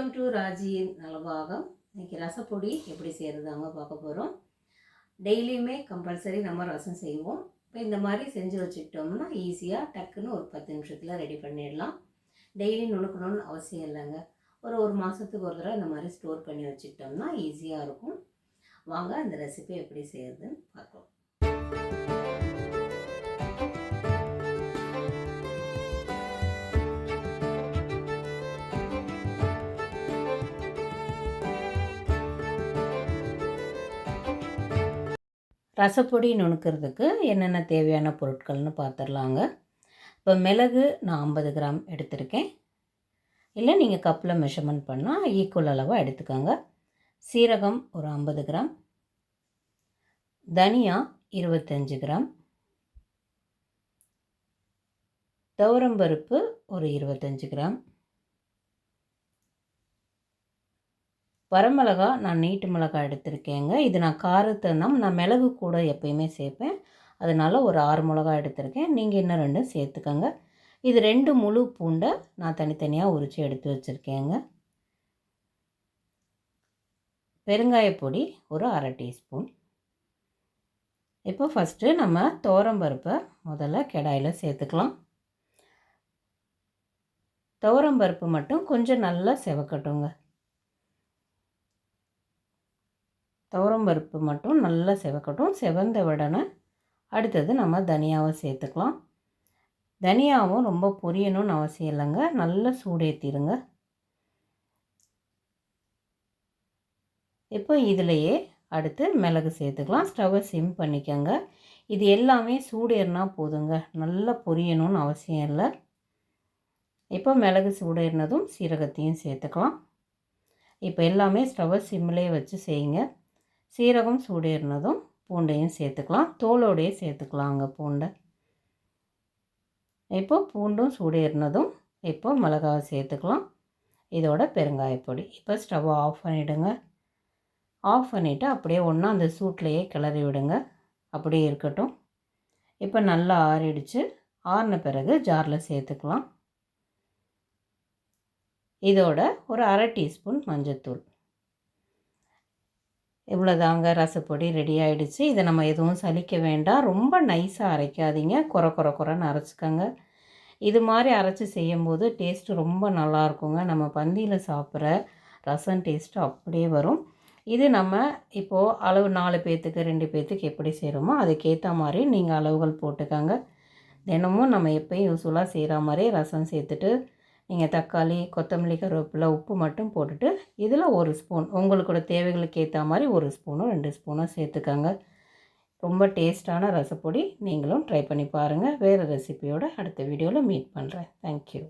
Welcome to ராஜியின் Nalabagam. இன்றைக்கி ரசப்பொடி எப்படி செய்கிறதாங்க பார்க்க போகிறோம் டெய்லியுமே கம்பல்சரி நம்ம ரசம் செய்வோம். இப்போ இந்த மாதிரி செஞ்சு வச்சுக்கிட்டோம்னா ஈஸியாக டக்குன்னு ஒரு பத்து நிமிஷத்தில் ரெடி பண்ணிடலாம். டெய்லி நுணுக்கணும்னு அவசியம் இல்லைங்க. ஒரு ஒரு மாதத்துக்கு ஒரு தடவை இந்த மாதிரி ஸ்டோர் பண்ணி வச்சுக்கிட்டோம்னா ஈஸியாக இருக்கும். வாங்க அந்த ரெசிபி எப்படி செய்யறதுன்னு பார்க்கலாம். ரசப்பொடி நுணுக்கிறதுக்கு என்னென்ன தேவையான பொருட்கள்னு பார்த்துடலாங்க இப்போ மிளகு நான் ஐம்பது கிராம் எடுத்திருக்கேன். இல்லை நீங்கள் கப்பில் மெஷர்மெண்ட் பண்ணால் ஈக்குவல் அளவாக எடுத்துக்கோங்க. சீரகம் ஒரு ஐம்பது கிராம். தனியா இருபத்தஞ்சு கிராம். துவரம்பருப்பு ஒரு இருபத்தஞ்சு கிராம். வரமிளகா நான் நீட்டு மிளகா எடுத்திருக்கேங்க. இது நான் காரத்தைனா நான் மிளகு கூட எப்பயுமே சேர்ப்பேன். அதனால் ஒரு ஆறு மிளகா எடுத்திருக்கேன். நீங்கள் இன்னும் ரெண்டும் சேர்த்துக்கோங்க. இது ரெண்டு முழு பூண்டை நான் தனித்தனியாக உரித்து எடுத்து வச்சுருக்கேங்க. பெருங்காயப்பொடி ஒரு அரை டீஸ்பூன். இப்போ ஃபஸ்ட்டு நம்ம துவரம்பருப்பை முதல்ல கிடாயில் சேர்த்துக்கலாம். துவரம்பருப்பு மட்டும் கொஞ்சம் நல்லா செவக்கட்டுங்க. துவரம் பருப்பு மட்டும் நல்லா செவக்கட்டும். செவந்த உடனே அடுத்தது நம்ம தனியாவை சேர்த்துக்கலாம். தனியாவும் ரொம்ப பொரியணும்னு அவசியம் இல்லைங்க. நல்லா சூடேற்றிடுங்க இப்போ இதிலையே அடுத்து மிளகு சேர்த்துக்கலாம். ஸ்டவ்வை சிம் பண்ணிக்கோங்க. இது எல்லாமே சூடேறினா போதுங்க. நல்லா பொரியணும்னு அவசியம் இல்லை. இப்போ மிளகு சூடேறினதும் சீரகத்தையும் சேர்த்துக்கலாம். இப்போ எல்லாமே ஸ்டவ்வை சிம்மிலே வச்சு செய்யுங்க. சீரகம் சூடேறினதும் பூண்டையும் சேர்த்துக்கலாம். தோலோடையே சேர்த்துக்கலாங்க பூண்டை. இப்போ பூண்டும் சூடேறினதும் இப்போ மிளகாவை சேர்த்துக்கலாம். இதோட பெருங்காயப்பொடி இப்போ ஸ்டவ்வை ஆஃப் பண்ணிவிடுங்க ஆஃப் பண்ணிவிட்டு அப்படியே ஒன்றா அந்த சூட்லேயே கிளறி விடுங்க. அப்படியே இருக்கட்டும். இப்போ நல்லா ஆறிடுச்சு. ஆறின பிறகு ஜாரில் சேர்த்துக்கலாம். இதோட ஒரு அரை டீஸ்பூன் மஞ்சத்தூள். இவ்வளோதாங்க ரசப்பொடி ரெடி ஆகிடுச்சு இதை நம்ம எதுவும் சலிக்க வேண்டாம். ரொம்ப நைஸாக அரைக்காதீங்க. குறை குறை குறைன்னு அரைச்சிக்கோங்க. இது மாதிரி அரைச்சி செய்யும்போது டேஸ்ட்டு ரொம்ப நல்லாயிருக்குங்க நம்ம பந்தியில் சாப்பிட்ற ரசம் டேஸ்ட்டு அப்படியே வரும். இது நம்ம இப்போது அளவு நாலு பேர்த்துக்கு ரெண்டு பேர்த்துக்கு எப்படி செய்கிறோமோ அதுக்கேற்ற மாதிரி நீங்கள் அளவுகள் போட்டுக்கோங்க. தினமும் நம்ம எப்போயும் யூஸ்ஃபுல்லாக செய்கிற மாதிரி ரசம் சேர்த்துட்டு நீங்கள் தக்காளி கொத்தமல்லி கருவேப்பிலை உப்பு மட்டும் போட்டுட்டு இதில் ஒரு ஸ்பூன் உங்களுக்கோட தேவைகளுக்கு ஏற்ற மாதிரி ஒரு ஸ்பூனும் ரெண்டு ஸ்பூனும் சேர்த்துக்கோங்க. ரொம்ப டேஸ்ட்டான ரசப்பொடி நீங்களும் ட்ரை பண்ணி பாருங்கள் வேறு ரெசிபியோட அடுத்த வீடியோவில் மீட் பண்ணுறேன் தேங்க்யூ